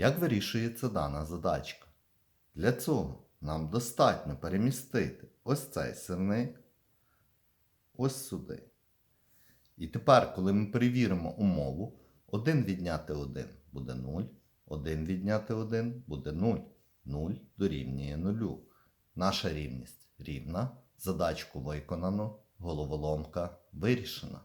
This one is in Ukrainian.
Як вирішується дана задачка? Для цього нам достатньо перемістити ось цей сирник ось сюди. І тепер, коли ми перевіримо умову, 1 відняти 1 буде 0, 1 відняти 1 буде 0, 0 дорівнює 0. Наша рівність рівна, задачку виконано, головоломка вирішена.